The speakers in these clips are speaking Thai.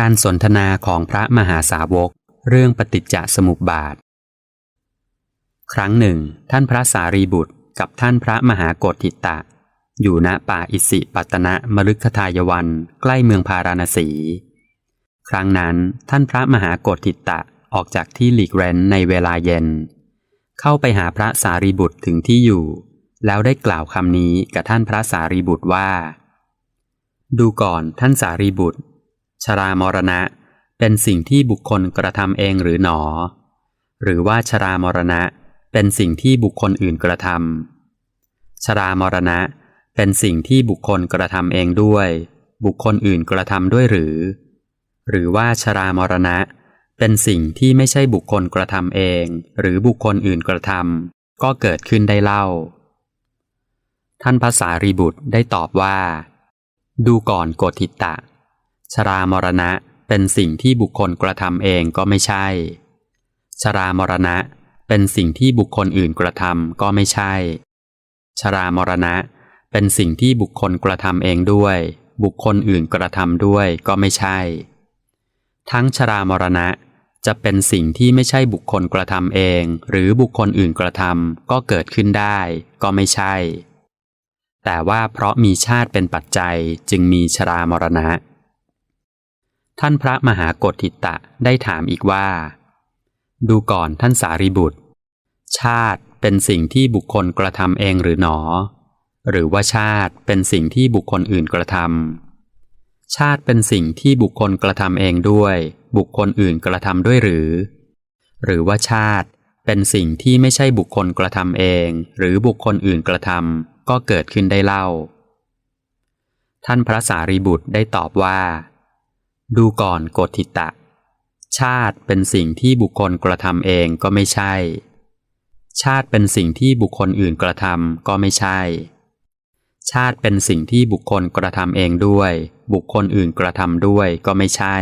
การสนทนาของพระมหาสาวก เรื่องปฏิจจสมุปบาท ครั้งหนึ่ง ท่านพระสารีบุตรกับท่านพระมหากฏทิตะ อยู่ณป่าอิสิปัตนะมฤคทายวันใกล้เมืองพาราณสี ครั้งนั้นท่านพระมหากฏทิตะออกจากที่หลีกเร้นในเวลาเย็น เข้าไปหาพระสารีบุตรถึงที่อยู่ แล้วได้กล่าวคำนี้กับท่านพระสารีบุตรว่า ดูก่อนท่านสารีบุตร ชรามรณะ เป็นสิ่งที่บุคคลกระทำเองหรือหนอ หรือว่าชรามรณะ เป็นสิ่งที่บุคคลอื่นกระทำชรามรณะ เป็นสิ่งที่บุคคลกระทำเองด้วย บุคคลอื่นกระทำด้วยหรือ หรือว่าชรามรณะ เป็นสิ่งที่ไม่ใช่บุคคลกระทำเอง หรือบุคคลอื่นกระทำก็เกิดขึ้นได้เล่า ท่านภาษารีบุตรได้ตอบว่า ดูก่อนโกธิตะ ชรามรณะเป็นสิ่งที่บุคคลกระทำเองก็ไม่ใช่ ชรามรณะเป็นสิ่งที่บุคคลอื่นกระทำก็ไม่ใช่ ชรามรณะเป็นสิ่งที่บุคคลกระทำเองด้วย บุคคลอื่นกระทำด้วยก็ไม่ใช่ ทั้งชรามรณะจะเป็นสิ่งที่ไม่ใช่บุคคลกระทำเอง หรือบุคคลอื่นกระทำก็เกิดขึ้นได้ก็ไม่ใช่ แต่ว่าเพราะมีชาติเป็นปัจจัยจึงมีชรามรณะ ท่านพระมหากฏทิตะได้ถามอีกว่า ดูก่อนท่านสารีบุตร ชาติเป็นสิ่งที่บุคคลกระทำเองหรือหนอ หรือว่าชาติเป็นสิ่งที่บุคคลอื่นกระทำชาติเป็นสิ่งที่บุคคลกระทำเองด้วย บุคคลอื่นกระทำด้วยหรือ หรือว่าชาติเป็นสิ่งที่ไม่ใช่บุคคลกระทำเอง หรือบุคคลอื่นกระทำก็เกิดขึ้นได้เล่า ท่านพระสารีบุตรได้ตอบว่า ดูก่อนโกธิตะ ชาติเป็นสิ่งที่บุคคลกระทำเองก็ไม่ใช่ ชาติเป็นสิ่งที่บุคคลอื่นกระทำก็ไม่ใช่ ชาติเป็นสิ่งที่บุคคลกระทำเองด้วย บุคคลอื่นกระทำด้วยก็ไม่ใช่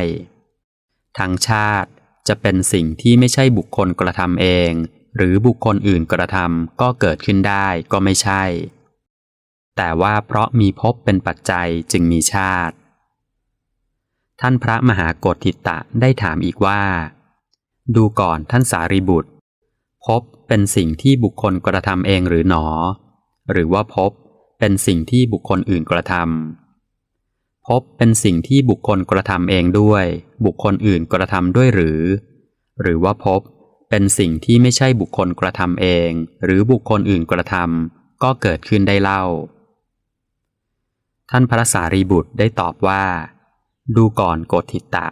ทั้งชาติจะเป็นสิ่งที่ไม่ใช่บุคคลกระทำเอง หรือบุคคลอื่นกระทำก็เกิดขึ้นได้ก็ไม่ใช่ แต่ว่าเพราะมีภพเป็นปัจจัยจึงมีชาติ ท่านพระมหากฏทิตะได้ถามอีกว่า ดูก่อนท่านสารีบุตรภพเป็นสิ่งที่บุคคลกระทำเองหรือหนอ หรือว่าภพเป็นสิ่งที่บุคคลอื่นกระทำภพเป็นสิ่งที่บุคคลกระทำเองด้วย บุคคลอื่นกระทำด้วยหรือ หรือว่าภพเป็นสิ่งที่ไม่ใช่บุคคลกระทำเอง หรือบุคคลอื่นกระทำก็เกิดขึ้นได้เล่า ท่านพระสารีบุตรได้ตอบว่า ดูก่อนโกธิตะ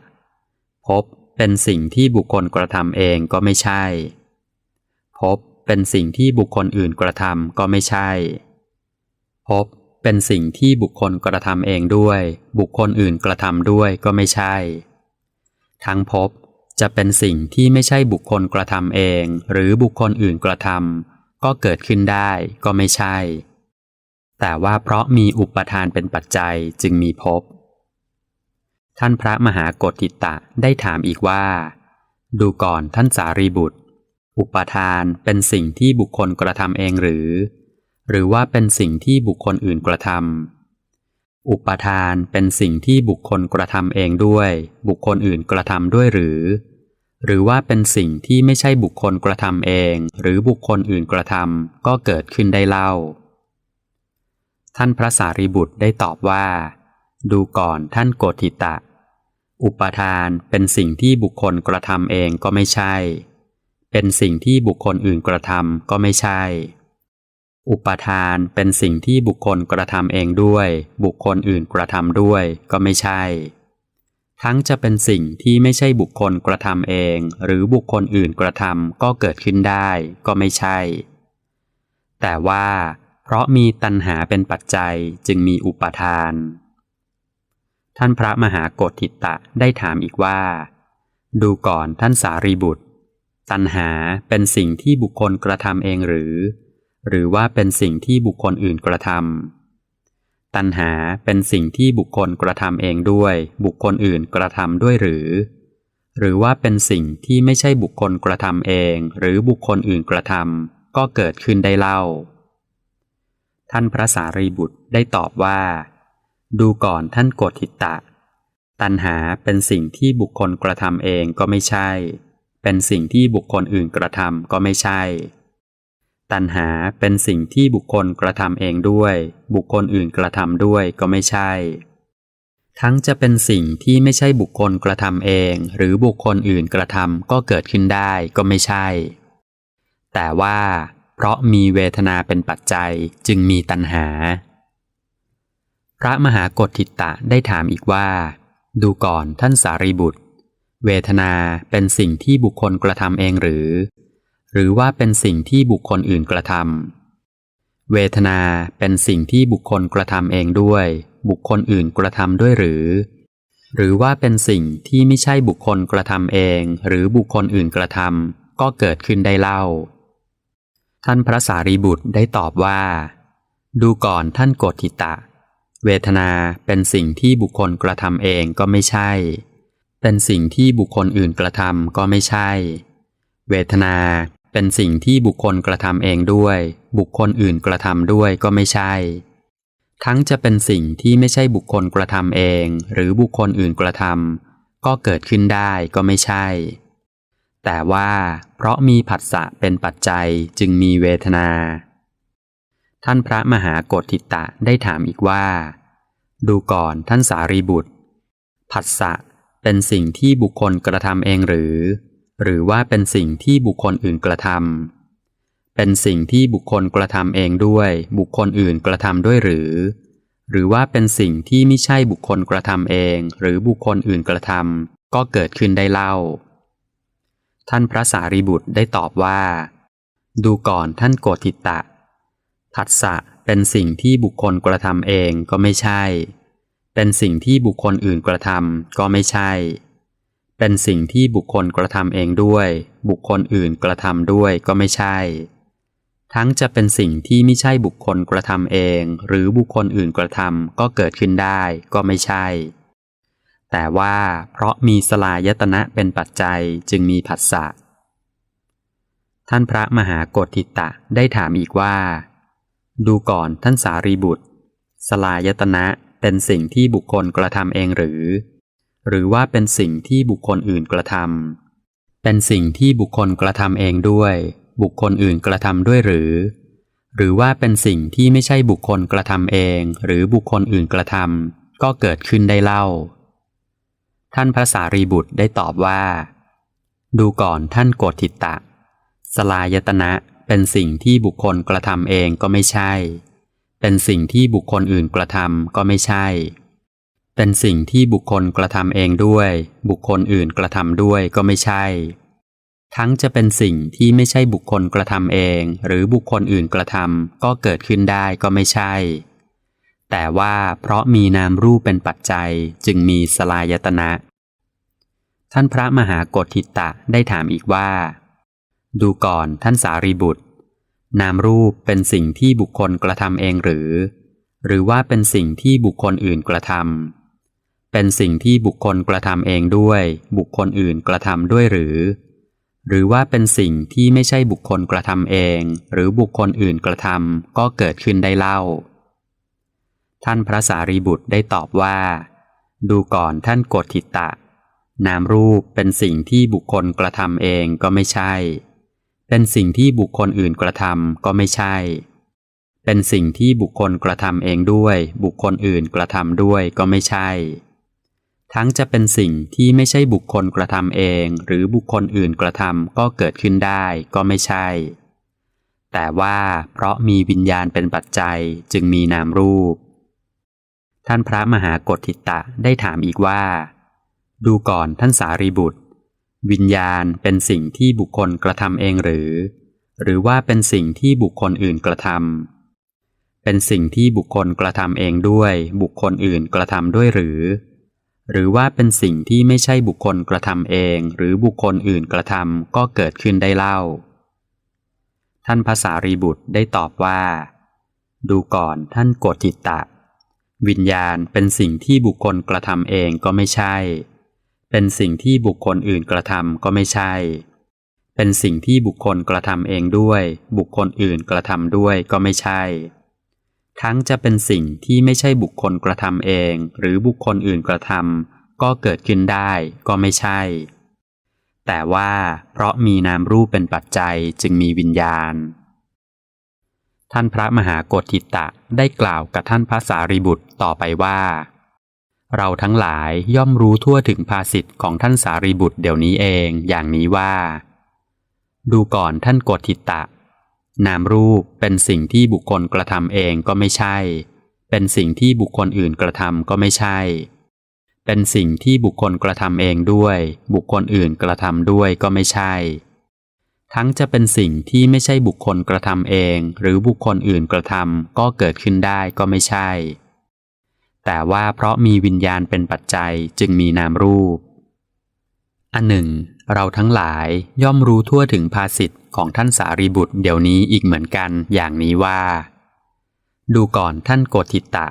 ภพเป็นสิ่งที่บุคคลกระทำเองก็ไม่ใช่ภพเป็นสิ่งที่บุคคลอื่นกระทำก็ไม่ใช่ภพเป็นสิ่งที่บุคคลกระทำเองด้วย บุคคลอื่นกระทำด้วยก็ไม่ใช่ ทั้งภพจะเป็นสิ่งที่ไม่ใช่บุคคลกระทำเอง หรือบุคคลอื่นกระทำก็เกิดขึ้นได้ก็ไม่ใช่ แต่ว่าเพราะมีอุปทานเป็นปัจจัยจึงมีภพ ท่านพระมหากฏทิตะได้ถามอีกว่า ดูก่อนท่านสารีบุตร อุปทานเป็นสิ่งที่บุคคลกระทำเองหรือ หรือว่าเป็นสิ่งที่บุคคลอื่นกระทำอุปทานเป็นสิ่งที่บุคคลกระทำเองด้วย บุคคลอื่นกระทำด้วยหรือ หรือว่าเป็นสิ่งที่ไม่ใช่บุคคลกระทำเอง หรือบุคคลอื่นกระทำก็เกิดขึ้นได้เล่า ท่านพระสารีบุตรได้ตอบว่า ดูก่อนท่านโกธิตะ อุปทานเป็นสิ่งที่บุคคลกระทำเองก็ไม่ใช่ เป็นสิ่งที่บุคคลอื่นกระทำก็ไม่ใช่ อุปทานเป็นสิ่งที่บุคคลกระทำเองด้วย บุคคลอื่นกระทำด้วยก็ไม่ใช่ ทั้งจะเป็นสิ่งที่ไม่ใช่บุคคลกระทำเอง หรือบุคคลอื่นกระทำก็เกิดขึ้นได้ก็ไม่ใช่ แต่ว่า เพราะมีตัณหาเป็นปัจจัยจึงมีอุปทาน ท่านพระมหากฏทิตะได้ถามอีกว่า ดูก่อนท่านสารีบุตร ตัณหาเป็นสิ่งที่บุคคลกระทำเองหรือ หรือว่าเป็นสิ่งที่บุคคลอื่นกระทำตัณหาเป็นสิ่งที่บุคคลกระทำเองด้วย บุคคลอื่นกระทำด้วยหรือ หรือว่าเป็นสิ่งที่ไม่ใช่บุคคลกระทำเอง หรือบุคคลอื่นกระทำก็เกิดขึ้นได้เล่า ท่านพระสารีบุตรได้ตอบว่า ดูก่อนท่านโกธิตะ ตัณหาเป็นสิ่งที่บุคคลกระทำเองก็ไม่ใช่ เป็นสิ่งที่บุคคลอื่นกระทำก็ไม่ใช่ ตัณหาเป็นสิ่งที่บุคคลกระทำเองด้วย บุคคลอื่นกระทำด้วยก็ไม่ใช่ ทั้งจะเป็นสิ่งที่ไม่ใช่บุคคลกระทำเอง หรือบุคคลอื่นกระทำก็เกิดขึ้นได้ก็ไม่ใช่ แต่ว่า เพราะมีเวทนาเป็นปัจจัยจึงมีตัณหา พระมหากฏทิตะได้ถามอีกว่า ดูก่อนท่านสารีบุตร เวทนาเป็นสิ่งที่บุคคลกระทำเองหรือ หรือว่าเป็นสิ่งที่บุคคลอื่นกระทำเวทนาเป็นสิ่งที่บุคคลกระทำเองด้วย บุคคลอื่นกระทำด้วยหรือ หรือว่าเป็นสิ่งที่ไม่ใช่บุคคลกระทำเอง หรือบุคคลอื่นกระทำก็เกิดขึ้นได้เล่า ท่านพระสารีบุตรได้ตอบว่า ดูก่อนท่านโกฏทิตะเเวทนาเป็นสิ่งที่บุคคลกระทำเองก็ไม่ใช่ เป็นสิ่งที่บุคคลอื่นกระทำก็ไม่ใช่ เวทนาเป็นสิ่งที่บุคคลกระทำเองด้วย บุคคลอื่นกระทำด้วยก็ไม่ใช่ ทั้งจะเป็นสิ่งที่ไม่ใช่บุคคลกระทำเอง หรือบุคคลอื่นกระทำก็เกิดขึ้นได้ก็ไม่ใช่ แต่ว่าเพราะมีผัสสะเป็นปัจจัยจึงมีเวทนา ท่านพระมหากฏทิตะได้ถามอีกว่า ดูก่อนท่านสารีบุตร ผัสสะเป็นสิ่งที่บุคคลกระทำเองหรือ หรือว่าเป็นสิ่งที่บุคคลอื่นกระทำเป็นสิ่งที่บุคคลกระทำเองด้วย บุคคลอื่นกระทำด้วยหรือ หรือว่าเป็นสิ่งที่ไม่ใช่บุคคลกระทำเอง หรือบุคคลอื่นกระทำก็เกิดขึ้นได้เล่า ท่านพระสารีบุตรได้ตอบว่า ดูก่อนท่านโกติตะ ผัสสะเป็นสิ่งที่บุคคลกระทำเองก็ไม่ใช่ เป็นสิ่งที่บุคคลอื่นกระทำก็ไม่ใช่ เป็นสิ่งที่บุคคลกระทำเองด้วย บุคคลอื่นกระทำด้วยก็ไม่ใช่ ทั้งจะเป็นสิ่งที่ไม่ใช่บุคคลกระทำเอง หรือบุคคลอื่นกระทำก็เกิดขึ้นได้ก็ไม่ใช่ แต่ว่าเพราะมีสลายตนะเป็นปัจจัยจึงมีผัสสะท่านพระมหากฏทิตะได้ถามอีกว่า ดูก่อนท่านสารีบุตร สลายตนะเป็นสิ่งที่บุคคลกระทำเองหรือ หรือว่าเป็นสิ่งที่บุคคลอื่นกระทำเป็นสิ่งที่บุคคลกระทำเองด้วย บุคคลอื่นกระทำด้วยหรือ หรือว่าเป็นสิ่งที่ไม่ใช่บุคคลกระทำเอง หรือบุคคลอื่นกระทำก็เกิดขึ้นได้เล่า ท่านพระสารีบุตรได้ตอบว่า ดูก่อนท่านโกฏทิตะ สลายตนะ เป็นสิ่งที่บุคคลกระทำเองก็ไม่ใช่ เป็นสิ่งที่บุคคลอื่นกระทำก็ไม่ใช่ เป็นสิ่งที่บุคคลกระทำเองด้วย บุคคลอื่นกระทำด้วยก็ไม่ใช่ ทั้งจะเป็นสิ่งที่ไม่ใช่บุคคลกระทำเอง หรือบุคคลอื่นกระทำก็เกิดขึ้นได้ก็ไม่ใช่ แต่ว่าเพราะมีนามรูปเป็นปัจจัยจึงมีสลายตนะ ท่านพระมหากฏทิตะได้ถามอีกว่า ดูก่อนท่านสารีบุตร นามรูปเป็นสิ่งที่บุคคลกระทำเองหรือ หรือว่าเป็นสิ่งที่บุคคลอื่นกระทำเป็นสิ่งที่บุคคลกระทำเองด้วย บุคคลอื่นกระทำด้วยหรือ หรือว่าเป็นสิ่งที่ไม่ใช่บุคคลกระทำเอง หรือบุคคลอื่นกระทำก็เกิดขึ้นได้เล่า ท่านพระสารีบุตรได้ตอบว่า ดูก่อนท่านโกฏทิตะ นามรูปเป็นสิ่งที่บุคคลกระทำเองก็ไม่ใช่ เป็นสิ่งที่บุคคลอื่นกระทำก็ไม่ใช่ เป็นสิ่งที่บุคคลกระทำเองด้วย บุคคลอื่นกระทำด้วยก็ไม่ใช่ ทั้งจะเป็นสิ่งที่ไม่ใช่บุคคลกระทำเอง หรือบุคคลอื่นกระทำก็เกิดขึ้นได้ก็ไม่ใช่ แต่ว่าเพราะมีวิญญาณเป็นปัจจัยจึงมีนามรูป ท่านพระมหากฏทิตะได้ถามอีกว่า ดูก่อนท่านสารีบุตร วิญญาณเป็นสิ่งที่บุคคลกระทำเองหรือ หรือว่าเป็นสิ่งที่บุคคลอื่นกระทำเป็นสิ่งที่บุคคลกระทำเองด้วย บุคคลอื่นกระทำด้วยหรือ หรือว่าเป็นสิ่งที่ไม่ใช่บุคคลกระทำเอง หรือบุคคลอื่นกระทำก็เกิดขึ้นได้เล่า ท่านภาษารีบุตรได้ตอบว่า ดูก่อนท่านโกจิตตะ วิญญาณเป็นสิ่งที่บุคคลกระทำเองก็ไม่ใช่ เป็นสิ่งที่บุคคลอื่นกระทำก็ไม่ใช่ เป็นสิ่งที่บุคคลกระทำเองด้วย บุคคลอื่นกระทำด้วยก็ไม่ใช่ ทั้งจะเป็นสิ่งที่ไม่ใช่บุคคลกระทำเอง หรือบุคคลอื่นกระทำก็เกิดขึ้นได้ก็ไม่ใช่ แต่ว่าเพราะมีนามรูปเป็นปัจจัยจึงมีวิญญาณ ท่านพระมหากฏทิตะได้กล่าวกับท่านพระสารีบุตรต่อไปว่า เราทั้งหลายย่อมรู้ทั่วถึงภาสิทธิ์ของท่านสารีบุตรเดี๋ยวนี้เองอย่างนี้ว่า ดูก่อนท่านกฏทิตะ นามรูปเป็นสิ่งที่บุคคลกระทำเองก็ไม่ใช่ เป็นสิ่งที่บุคคลอื่นกระทำก็ไม่ใช่ เป็นสิ่งที่บุคคลกระทำเองด้วย บุคคลอื่นกระทำด้วยก็ไม่ใช่ ทั้งจะเป็นสิ่งที่ไม่ใช่บุคคลกระทำเอง หรือบุคคลอื่นกระทำก็เกิดขึ้นได้ก็ไม่ใช่ แต่ว่าเพราะมีวิญญาณเป็นปัจจัยจึงมีนามรูป อันหนึ่ง เราทั้งหลายย่อมรู้ทั่วถึงภาสิทธิ์ของท่านสารีบุตรเดี๋ยวนี้อีกเหมือนกันอย่างนี้ว่า ดูก่อนท่านโกติตะ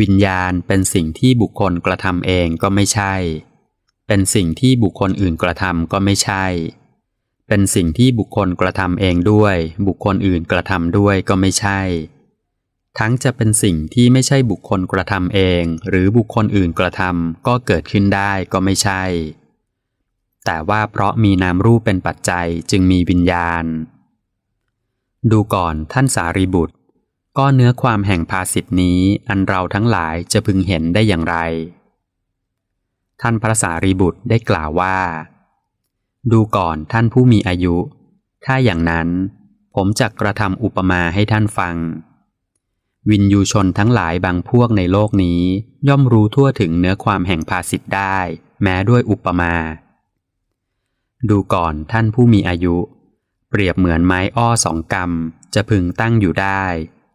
วิญญาณเป็นสิ่งที่บุคคลกระทำเองก็ไม่ใช่ เป็นสิ่งที่บุคคลอื่นกระทำก็ไม่ใช่ เป็นสิ่งที่บุคคลกระทำเองด้วย บุคคลอื่นกระทำด้วยก็ไม่ใช่ ทั้งจะเป็นสิ่งที่ไม่ใช่บุคคลกระทำเอง หรือบุคคลอื่นกระทำก็เกิดขึ้นได้ก็ไม่ใช่ แต่ว่าเพราะมีนามรูปเป็นปัจจัยจึงมีวิญญาณ ดูก่อนท่านสารีบุตร ก็เนื้อความแห่งภาสิทธนี้อันเราทั้งหลายจะพึงเห็นได้อย่างไร ท่านพระสารีบุตรได้กล่าวว่า ดูก่อนท่านผู้มีอายุ ถ้าอย่างนั้น ผมจะกระทำอุปมาให้ท่านฟัง วินยูชนทั้งหลายบางพวกในโลกนี้ ย่อมรู้ทั่วถึงเนื้อความแห่งภาสิทธิ์ได้ แม้ด้วยอุปมา ดูก่อนท่านผู้มีอายุ เปรียบเหมือนไม้อ้อสองกำจะพึงตั้งอยู่ได้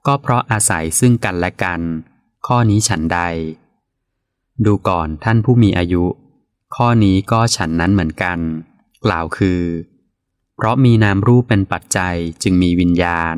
ก็เพราะอาศัยซึ่งกันและกัน ข้อนี้ฉันใด ดูก่อนท่านผู้มีอายุ ข้อนี้ก็ฉันนั้นเหมือนกัน กล่าวคือ เพราะมีนามรูปเป็นปัจจัยจึงมีวิญญาณ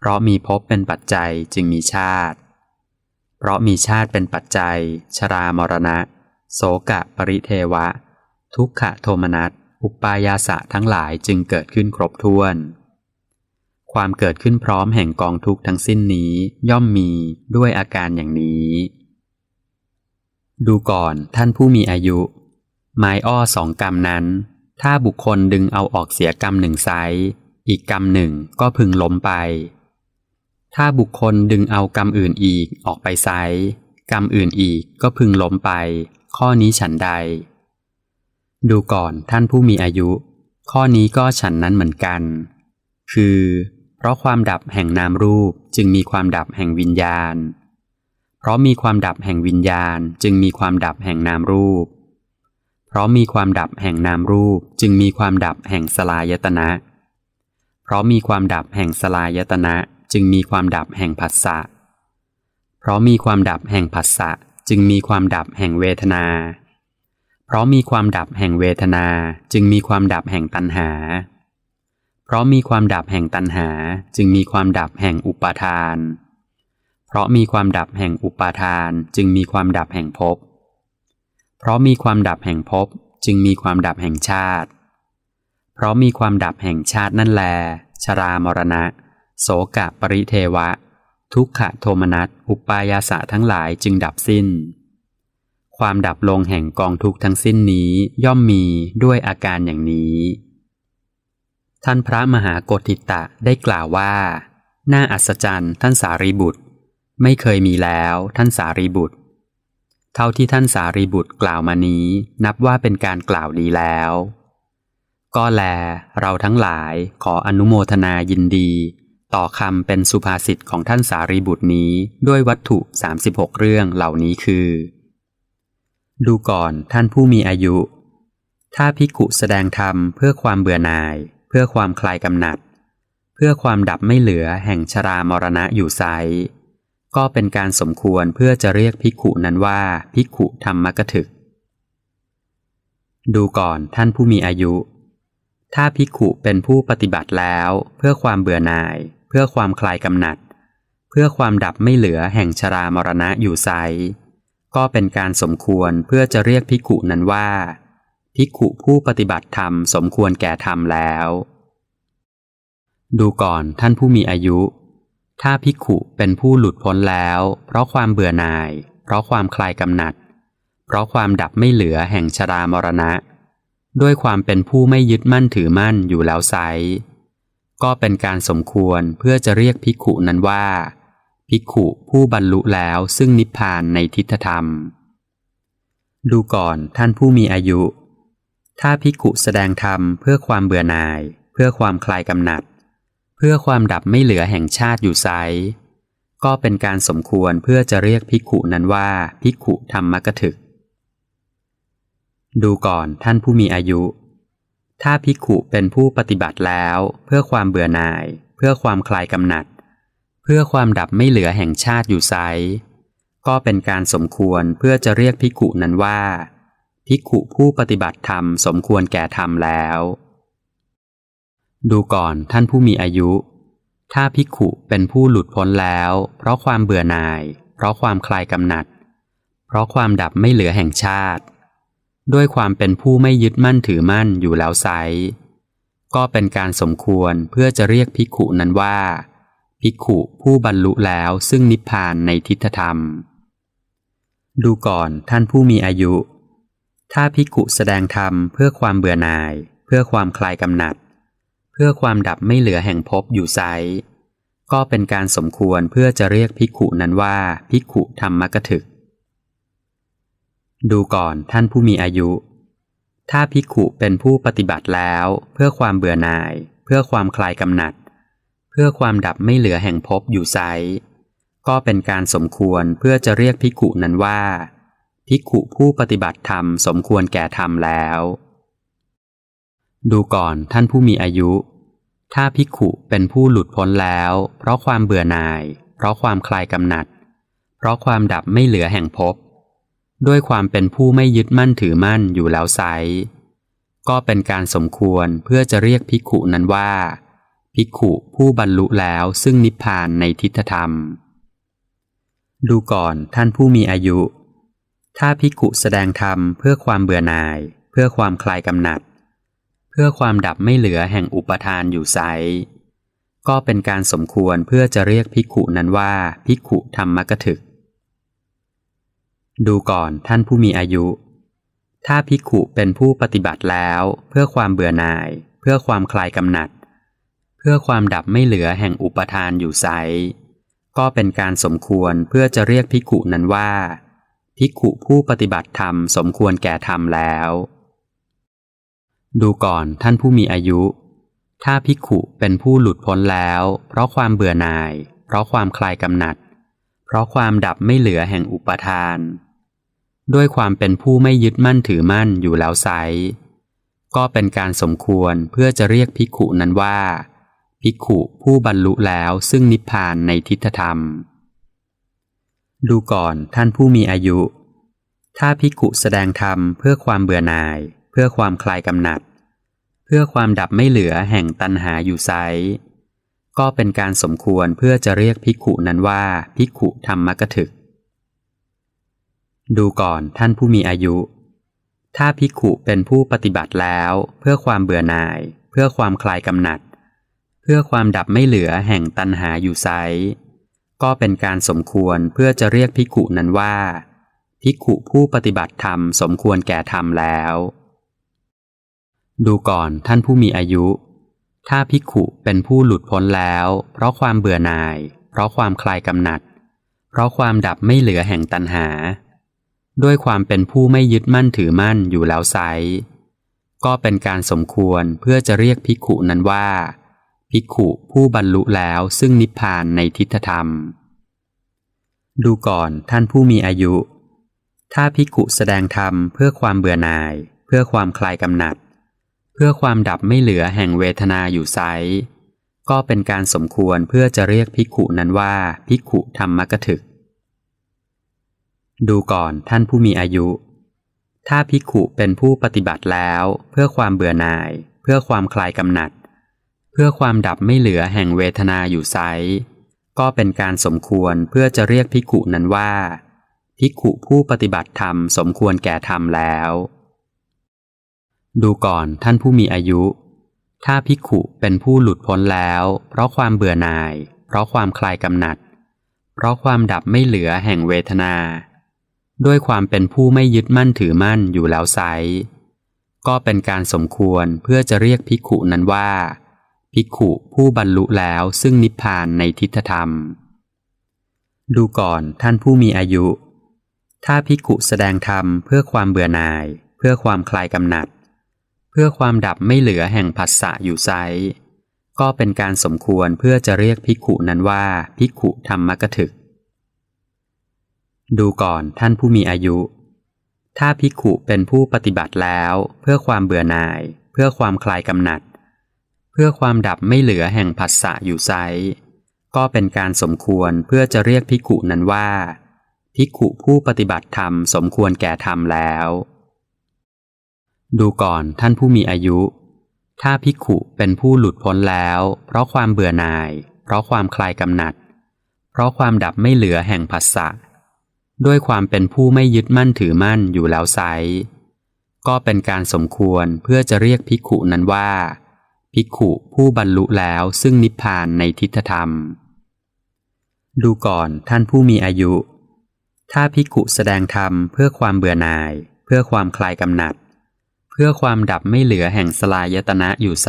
เพราะมีภพเป็นปัจจัยจึงมีชาติ เพราะมีชาติเป็นปัจจัย ชรามรณะ โสกะปริเทวะ ทุกขโทมนัส อุปายาสะทั้งหลายจึงเกิดขึ้นครบถ้วน ความเกิดขึ้นพร้อมแห่งกองทุกทั้งสิ้นนี้ย่อมมีด้วยอาการอย่างนี้ ดูก่อนท่านผู้มีอายุไม้อ้อสองกรรมนั้น ถ้าบุคคลดึงเอาออกเสียกรรมหนึ่งไซส์อีกกรรมหนึ่งก็พึงล้มไป ถ้าบุคคลดึงเอากรรมอื่นอีกออกไปไซกรรมอื่นอีกก็พึงล้มไป ข้อนี้ฉันใด ดูก่อนท่านผู้มีอายุ ข้อนี้ก็ฉันนั้นเหมือนกัน คือ เพราะความดับแห่งนามรูปจึงมีความดับแห่งวิญญาณ เพราะมีความดับแห่งวิญญาณจึงมีความดับแห่งนามรูป เพราะมีความดับแห่งนามรูปจึงมีความดับแห่งสลายตนะ เพราะมีความดับแห่งสลายตนะ จึงมีความดับแห่งผัสสะ เพราะมีความดับแห่งผัสสะจึงมีความดับแห่งเวทนา เพราะมีความดับแห่งเวทนาจึงมีความดับแห่งตัณหา เพราะมีความดับแห่งตัณหาจึงมีความดับแห่งอุปาทาน เพราะมีความดับแห่งอุปาทานจึงมีความดับแห่งภพ เพราะมีความดับแห่งภพจึงมีความดับแห่งชาติ เพราะมีความดับแห่งชาตินั่นแล ชรามรณะ โสกะปริเทวะ ทุกขโทมนัสอุปายาสะทั้งหลายจึงดับสิ้น ความดับลงแห่งกองทุกทั้งสิ้นนี้ย่อมมีด้วยอาการอย่างนี้ ท่านพระมหากฏทิตะได้กล่าวว่า น่าอัศจรรย์ท่านสารีบุตร ไม่เคยมีแล้วท่านสารีบุตร เท่าที่ท่านสารีบุตรกล่าวมานี้ นับว่าเป็นการกล่าวดีแล้วก็แล เราทั้งหลายขออนุโมทนายินดี ต่อคำเป็นสุภาษิตของท่านสารีบุตรนี้ด้วยวัตถุ 36 เรื่องเหล่านี้คือ ดูก่อนท่านผู้มีอายุ ถ้าภิกุแสดงธรรมเพื่อความเบื่อหน่าย เพื่อความคลายกำหนัด เพื่อความดับไม่เหลือแห่งชรามรณะอยู่ไซก็เป็นการสมควรเพื่อจะเรียกภิกุนั้นว่าภิกุธรรมกถึก ดูก่อนท่านผู้มีอายุถ้าภิกขุเป็นผู้ปฏิบัติแล้วเพื่อความเบื่อหน่าย เพื่อความคลายกำหนัด เพื่อความดับไม่เหลือแห่งชรามรณะอยู่ไซก็เป็นการสมควรเพื่อจะเรียกภิกุนั้นว่าภิกุผู้ปฏิบัติธรรมสมควรแก่ธรรมแล้ว ดูก่อนท่านผู้มีอายุ ถ้าภิกุเป็นผู้หลุดพ้นแล้ว เพราะความเบื่อหน่าย เพราะความคลายกำหนัด เพราะความดับไม่เหลือแห่งชรามรณะ ด้วยความเป็นผู้ไม่ยึดมั่นถือมั่นอยู่แล้วไซ ก็เป็นการสมควรเพื่อจะเรียกภิกขุนั้นว่า ภิกขุผู้บรรลุแล้วซึ่งนิพพานในทิฏฐธรรม ดูก่อนท่านผู้มีอายุ ถ้าภิกขุแสดงธรรมเพื่อความเบื่อหน่าย เพื่อความคลายกำหนัด เพื่อความดับไม่เหลือแห่งชาติอยู่ไซก็เป็นการสมควรเพื่อจะเรียกภิกขุนั้นว่าภิกขุธรรมกถึก ดูก่อนท่านผู้มีอายุ ถ้าภิกขุเป็นผู้ปฏิบัติแล้ว เพื่อความเบื่อหน่าย เพื่อความคลายกำหนัด เพื่อความดับไม่เหลือแห่งชาติอยู่ไซก็เป็นการสมควรเพื่อจะเรียกภิกขุนั้นว่าภิกขุผู้ปฏิบัติธรรมสมควรแก่ธรรมแล้ว ดูก่อนท่านผู้มีอายุ ถ้าภิกขุเป็นผู้หลุดพ้นแล้ว เพราะความเบื่อหน่าย เพราะความคลายกำหนัด เพราะความดับไม่เหลือแห่งชาติ ด้วยความเป็นผู้ไม่ยึดมั่นถือมั่นอยู่แล้วไซก็เป็นการสมควรเพื่อจะเรียกภิกขุนั้นว่า ภิกขุผู้บรรลุแล้วซึ่งนิพพานในทิฏฐธรรม ดูก่อนท่านผู้มีอายุ ถ้าภิกขุแสดงธรรมเพื่อความเบื่อหน่าย เพื่อความคลายกำหนัด เพื่อความดับไม่เหลือแห่งภพอยู่ไซก็เป็นการสมควรเพื่อจะเรียกภิกขุนั้นว่าภิกขุธรรมกถึก ดูก่อนท่านผู้มีอายุ ถ้าภิกขุเป็นผู้ปฏิบัติแล้ว เพื่อความเบื่อหน่าย เพื่อความคลายกำหนัด เพื่อความดับไม่เหลือแห่งภพอยู่ไซก็เป็นการสมควรเพื่อจะเรียกภิกขุนั้นว่าภิกขุผู้ปฏิบัติธรรมสมควรแก่ธรรมแล้ว ดูก่อนท่านผู้มีอายุ ถ้าภิกขุเป็นผู้หลุดพ้นแล้ว เพราะความเบื่อหน่าย เพราะความคลายกำหนัด เพราะความดับไม่เหลือแห่งภพ ด้วยความเป็นผู้ไม่ยึดมั่นถือมั่นอยู่แล้วไซก็เป็นการสมควรเพื่อจะเรียกภิกขุนั้นว่า ภิกขุผู้บรรลุแล้วซึ่งนิพพานในทิฏฐธรรม ดูก่อนท่านผู้มีอายุ ถ้าภิกขุแสดงธรรมเพื่อความเบื่อหน่าย เพื่อความคลายกำหนัด เพื่อความดับไม่เหลือแห่งอุปทานอยู่ไซก็เป็นการสมควรเพื่อจะเรียกภิกขุนั้นว่า ภิกขุธรรมกถึก ดูก่อนท่านผู้มีอายุ ถ้าภิกขุเป็นผู้ปฏิบัติแล้ว เพื่อความเบื่อหน่าย เพื่อความคลายกำหนัด เพื่อความดับไม่เหลือแห่งอุปทานอยู่ไซก็เป็นการสมควรเพื่อจะเรียกภิกขุนั้นว่าภิกขุผู้ปฏิบัติธรรมสมควรแก่ธรรมแล้ว ดูก่อนท่านผู้มีอายุ ถ้าภิกขุเป็นผู้หลุดพ้นแล้ว เพราะความเบื่อหน่าย เพราะความคลายกำหนัด เพราะความดับไม่เหลือแห่งอุปทาน ด้วยความเป็นผู้ไม่ยึดมั่นถือมั่นอยู่แล้วไซก็เป็นการสมควรเพื่อจะเรียกภิกขุนั้นว่า ภิกขุผู้บรรลุแล้วซึ่งนิพพานในทิฏฐธรรม ดูก่อนท่านผู้มีอายุ ถ้าภิกขุแสดงธรรมเพื่อความเบื่อหน่าย เพื่อความคลายกำหนัด เพื่อความดับไม่เหลือแห่งตัณหาอยู่ไซก็เป็นการสมควรเพื่อจะเรียกภิกขุนั้นว่า ภิกขุธรรมกถึก ดูก่อนท่านผู้มีอายุ ถ้าภิกขุเป็นผู้ปฏิบัติแล้ว เพื่อความเบื่อหน่าย เพื่อความคลายกำหนัด เพื่อความดับไม่เหลือแห่งตันหาอยู่ไซก็เป็นการสมควรเพื่อจะเรียกภิกขุนั้นว่า ภิกขุผู้ปฏิบัติธรรมสมควรแก่ธรรมแล้ว ดูก่อนท่านผู้มีอายุ ถ้าภิกขุเป็นผู้หลุดพ้นแล้ว เพราะความเบื่อหน่าย เพราะความคลายกำหนัด เพราะความดับไม่เหลือแห่งตันหา ด้วยความเป็นผู้ไม่ยึดมั่นถือมั่นอยู่แล้วไซก็เป็นการสมควรเพื่อจะเรียกภิกขุนั้นว่า ภิกขุผู้บรรลุแล้วซึ่งนิพพานในทิฏฐธรรม ดูก่อนท่านผู้มีอายุ ถ้าภิกขุแสดงธรรมเพื่อความเบื่อหน่าย เพื่อความคลายกำหนัด เพื่อความดับไม่เหลือแห่งเวทนาอยู่ไซก็เป็นการสมควรเพื่อจะเรียกภิกขุนั้นว่าภิกขุธรรมกถึก ดูก่อนท่านผู้มีอายุ ถ้าภิกขุเป็นผู้ปฏิบัติแล้ว เพื่อความเบื่อหน่าย เพื่อความคลายกำหนัด เพื่อความดับไม่เหลือแห่งเวทนาอยู่ไซก็เป็นการสมควรเพื่อจะเรียกภิกขุนั้นว่าภิกขุผู้ปฏิบัติธรรมสมควรแก่ธรรมแล้ว ดูก่อนท่านผู้มีอายุ ถ้าภิกขุเป็นผู้หลุดพ้นแล้ว เพราะความเบื่อหน่าย เพราะความคลายกำหนัด เพราะความดับไม่เหลือแห่งเวทนา ด้วยความเป็นผู้ไม่ยึดมั่นถือมั่นอยู่แล้วไซก็เป็นการสมควรเพื่อจะเรียกภิกขุนั้นว่า ภิกขุผู้บรรลุแล้วซึ่งนิพพานในทิฏฐธรรม ดูก่อนท่านผู้มีอายุ ถ้าภิกขุแสดงธรรมเพื่อความเบื่อหน่าย เพื่อความคลายกำหนัด เพื่อความดับไม่เหลือแห่งผัสสะอยู่ไซก็เป็นการสมควรเพื่อจะเรียกภิกขุนั้นว่า ภิกขุธรรมกถึก ดูก่อนท่านผู้มีอายุ ถ้าภิกขุเป็นผู้ปฏิบัติแล้วเพื่อความเบื่อหน่าย เพื่อความคลายกำหนัด เพื่อความดับไม่เหลือแห่งผัสสะอยู่ไซก็เป็นการสมควรเพื่อจะเรียกภิกขุนั้นว่า ภิกขุผู้ปฏิบัติธรรมสมควรแก่ธรรมแล้ว ดูก่อนท่านผู้มีอายุ ถ้าภิกขุเป็นผู้หลุดพ้นแล้ว เพราะความเบื่อหน่าย เพราะความคลายกำหนัด เพราะความดับไม่เหลือแห่งผัสสะ ด้วยความเป็นผู้ไม่ยึดมั่นถือมั่นอยู่แล้วไซก็เป็นการสมควรเพื่อจะเรียกภิกขุนั้นว่า ภิกขุผู้บรรลุแล้วซึ่งนิพพานในทิฏฐธรรม ดูก่อนท่านผู้มีอายุ ถ้าภิกขุแสดงธรรมเพื่อความเบื่อหน่าย เพื่อความคลายกำหนัด เพื่อความดับไม่เหลือแห่งสลายตนะอยู่ไซ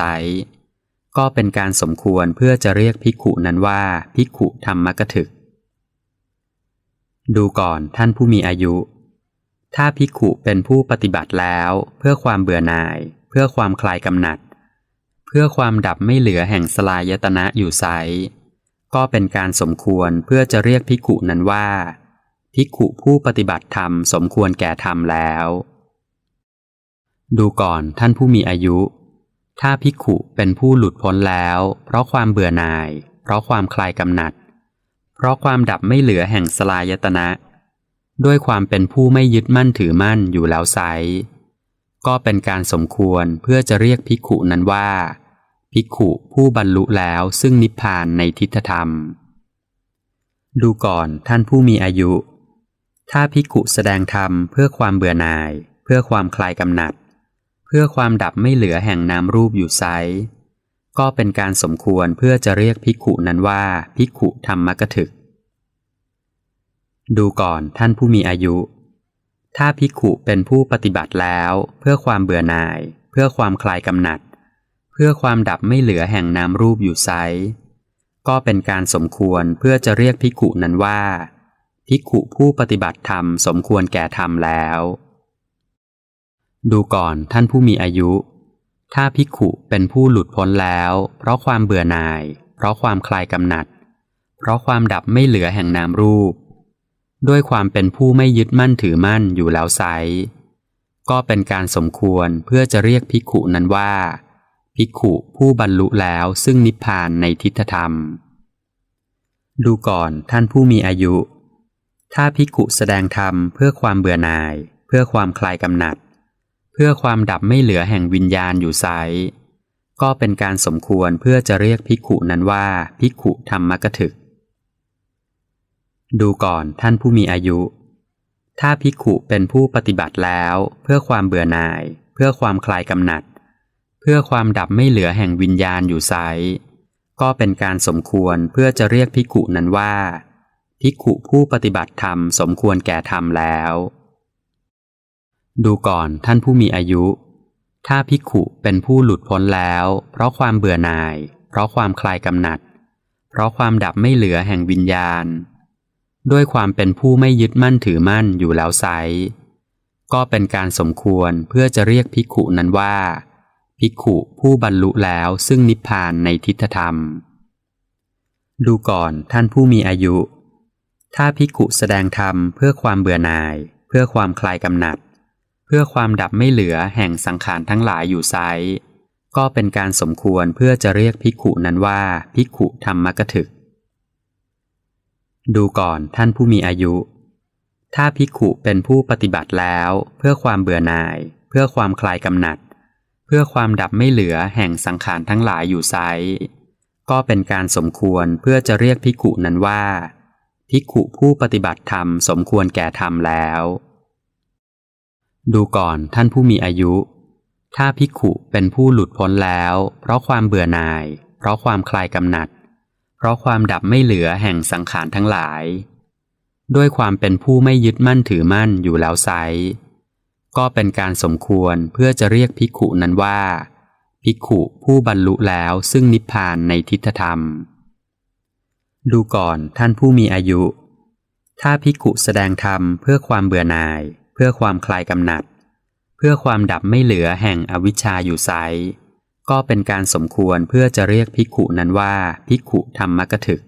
ก็เป็นการสมควรเพื่อจะเรียกภิกขุนั้นว่า ภิกขุธรรมกถึก ดูก่อนท่านผู้มีอายุ ถ้าภิกขุเป็นผู้ปฏิบัติแล้วเพื่อความเบื่อหน่าย เพื่อความคลายกำหนัด เพื่อความดับไม่เหลือแห่งสลายตนะอยู่ไซก็เป็นการสมควรเพื่อจะเรียกภิกขุนั้นว่า ภิกขุผู้ปฏิบัติธรรมสมควรแก่ธรรมแล้ว ดูก่อนท่านผู้มีอายุ ถ้าภิกขุเป็นผู้หลุดพ้นแล้ว เพราะความเบื่อหน่าย เพราะความคลายกำหนัด เพราะความดับไม่เหลือแห่งสลายตนะ ด้วยความเป็นผู้ไม่ยึดมั่นถือมั่นอยู่แล้วไซก็เป็นการสมควรเพื่อจะเรียกภิกขุนั้นว่า ภิกขุผู้บรรลุแล้วซึ่งนิพพานในทิฏฐธรรม ดูก่อนท่านผู้มีอายุ ถ้าภิกขุแสดงธรรมเพื่อความเบื่อหน่าย เพื่อความคลายกำหนัด เพื่อความดับไม่เหลือแห่งนามรูปอยู่ไซ ก็เป็นการสมควรเพื่อจะเรียกภิกขุนั้นว่าภิกขุธรรมกถึก ดูก่อนท่านผู้มีอายุ ถ้าภิกขุเป็นผู้ปฏิบัติแล้ว เพื่อความเบื่อหน่าย เพื่อความคลายกำหนัด เพื่อความดับไม่เหลือแห่งนามรูปอยู่ไซก็เป็นการสมควรเพื่อจะเรียกภิกขุนั้นว่าภิกขุผู้ปฏิบัติธรรมสมควรแก่ธรรมแล้ว ดูก่อนท่านผู้มีอายุ ถ้าภิกขุเป็นผู้หลุดพ้นแล้ว เพราะความเบื่อหน่าย เพราะความคลายกำหนัด เพราะความดับไม่เหลือแห่งนามรูป ด้วยความเป็นผู้ไม่ยึดมั่นถือมั่นอยู่แล้วไซก็เป็นการสมควรเพื่อจะเรียกภิกขุนั้นว่าภิกขุผู้บรรลุแล้วซึ่งนิพพานในทิฏฐธรรม ดูก่อนท่านผู้มีอายุ ถ้าภิกขุแสดงธรรมเพื่อความเบื่อหน่าย เพื่อความคลายกำหนัด เพื่อความดับไม่เหลือแห่งวิญญาณอยู่ไซก็เป็นการสมควรเพื่อจะเรียกภิกขุนั้นว่าภิกขุธรรมกถึก ดูก่อนท่านผู้มีอายุ ถ้าภิกขุเป็นผู้ปฏิบัติแล้ว เพื่อความเบื่อหน่าย เพื่อความคลายกำหนัด เพื่อความดับไม่เหลือแห่งวิญญาณอยู่ไซก็เป็นการสมควรเพื่อจะเรียกภิกขุนั้นว่าภิกขุผู้ปฏิบัติธรรมสมควรแก่ธรรมแล้ว ดูก่อนท่านผู้มีอายุ ถ้าภิกขุเป็นผู้หลุดพ้นแล้ว เพราะความเบื่อหน่าย เพราะความคลายกำหนัด เพราะความดับไม่เหลือแห่งวิญญาณ ด้วยความเป็นผู้ไม่ยึดมั่นถือมั่นอยู่แล้วไซก็เป็นการสมควรเพื่อจะเรียกภิกขุนั้นว่า ภิกขุผู้บรรลุแล้วซึ่งนิพพานในทิฏฐธรรม ดูก่อนท่านผู้มีอายุ ถ้าภิกขุแสดงธรรมเพื่อความเบื่อหน่าย เพื่อความคลายกำหนัด พื่อความดับไม่เหลือแห่งสังขารทั้งหลายอยู่ไซก็เป็นการสมควรเพื่อจะเรียกภิกขุนั้นว่าภิกขุธรรมกถึก ดูก่อนท่านผู้มีอายุ ถ้าภิกขุเป็นผู้ปฏิบัติแล้ว เพื่อความเบื่อหน่าย เพื่อความคลายกำหนัด เพื่อความดับไม่เหลือแห่งสังขารทั้งหลายอยู่ไซก็เป็นการสมควรเพื่อจะเรียกภิกขุนั้นว่าภิกขุผู้ปฏิบัติธรรมสมควรแก่ธรรมแล้ว ดูก่อนท่านผู้มีอายุ ถ้าภิกขุเป็นผู้หลุดพ้นแล้ว เพราะความเบื่อหน่าย เพราะความคลายกำหนัด เพราะความดับไม่เหลือแห่งสังขารทั้งหลาย ด้วยความเป็นผู้ไม่ยึดมั่นถือมั่นอยู่แล้วไซก็เป็นการสมควรเพื่อจะเรียกภิกขุนั้นว่า ภิกขุผู้บรรลุแล้วซึ่งนิพพานในทิฏฐธรรม ดูก่อนท่านผู้มีอายุ ถ้าภิกขุแสดงธรรมเพื่อความเบื่อหน่าย พื่อความคลายกำหนัด เพื่อความดับไม่เหลือแห่งอวิชชาอยู่ไซก็เป็นการสมควรเพื่อจะเรียกภิกขุนั้นว่าภิกขุธรรมกถึก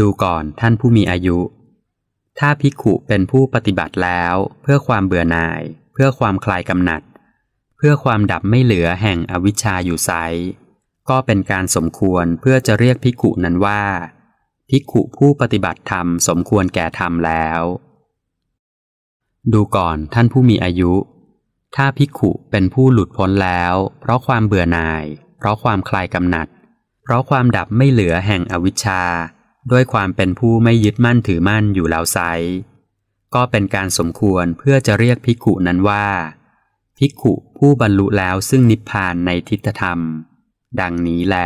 ดูก่อนท่านผู้มีอายุ ถ้าภิกขุเป็นผู้ปฏิบัติแล้ว เพื่อความเบื่อหน่าย เพื่อความคลายกำหนัด เพื่อความดับไม่เหลือแห่งอวิชชาอยู่ไซก็เป็นการสมควรเพื่อจะเรียกภิกขุนั้นว่าภิกขุผู้ปฏิบัติธรรมสมควรแก่ธรรมแล้ว ดูก่อนท่านผู้มีอายุ ถ้าภิกขุเป็นผู้หลุดพ้นแล้ว เพราะความเบื่อหน่าย เพราะความคลายกำหนัด เพราะความดับไม่เหลือแห่งอวิชชา ด้วยความเป็นผู้ไม่ยึดมั่นถือมั่นอยู่แล้วไซก็เป็นการสมควรเพื่อจะเรียกภิกขุนั้นว่า ภิกขุผู้บรรลุแล้วซึ่งนิพพานในทิฏฐธรรม ดังนี้แล